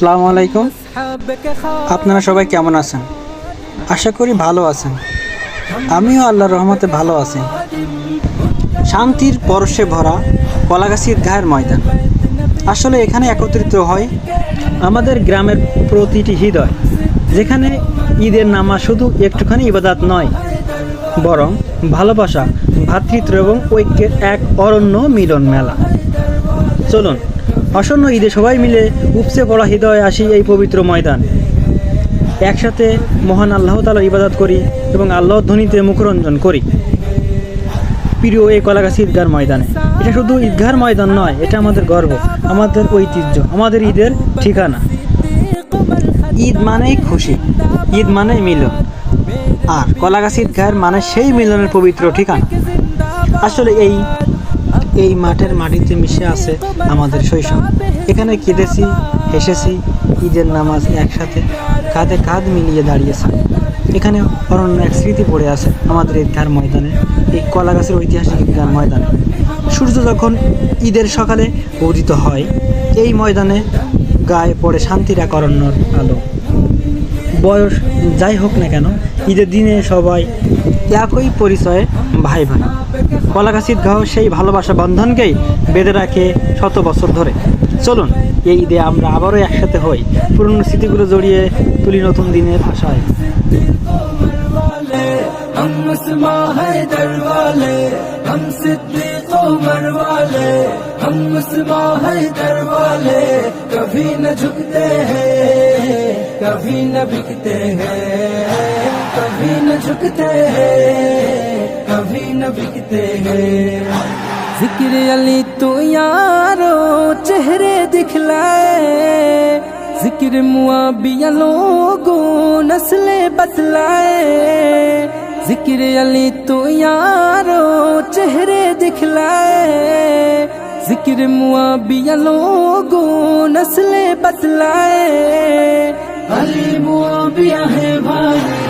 আসসালামু আলাইকুম। আপনারা সবাই কেমন আছেন? আশা করি ভালো আছেন। আমিও আল্লাহর রহমতে ভালো আছি। শান্তির পরশে ভরা কলাগাছির গায়ের ময়দান। আসলে এখানে একত্রিত হয় আমাদের গ্রামের প্রতিটি হৃদয়, যেখানে ঈদের নামা শুধু একটুখানি ইবাদাত নয়, বরং ভালোবাসা ভ্রাতৃত্ব এবং ঐক্যের এক অরণ্য মিলন মেলা চলুন আসন্ন ঈদে সবাই মিলে উপচে পড়া হৃদয়ে আসি এই পবিত্র ময়দান। একসাথে মহান আল্লাহ তালার ইবাদত করি এবং আল্লাহর ধ্বনিতে মুখরঞ্জন করি। প্রিয় এই কলাগাছি ঈদগার ময়দানে, এটা শুধু ঈদগার ময়দান নয়, এটা আমাদের গর্ব, আমাদের ঐতিহ্য, আমাদের ঈদের ঠিকানা। ঈদ মানেই খুশি, ঈদ মানেই মিলন। আর কলাগাছি ঈদগার মানে সেই মিলনের পবিত্র ঠিকানা। আসলে এই এই মাঠের মাটিতে মিশে আছে আমাদের শৈশব। এখানে কেঁদেছি হেসেছি, ঈদের নামাজ একসাথে কাঁধে কাঁধ মিলিয়ে দাঁড়িয়েছে এখানে অরণ্য এক স্মৃতি পড়ে আছে আমাদের ঈদগার ময়দানে, এই কলা গাছের ঐতিহাসিক ঈদগার ময়দানে। সূর্য যখন ঈদের সকালে উদিত হয়, এই ময়দানে গায়ে পড়ে শান্তির এক অরণ্যর আলো। বয়স যাই হোক না কেন, ঈদের দিনে সবাই একই পরিচয়ে ভাই ভাই। কলাগাছির গাহ সেই ভালোবাসা বন্ধনকেই বেঁধে রাখে শত বছর ধরে। চলুন, এই ঈদে আমরা আবারও একসাথে হই। পুরনো স্মৃতিগুলো জড়িয়ে তুলি নতুন দিনের আশায় झुकते हैं, कभी न बिकते हैं। ज़िक्र अली तो यारो चेहरे दिखलाए ज़िक्र मुआबिया लोगों नस्ले बतलाए। ज़िक्र अली तो यारो चेहरे दिखलाए ज़िक्र मुआबिया लोगों नस्ले बतलाए। अली मुआबिया है भाई।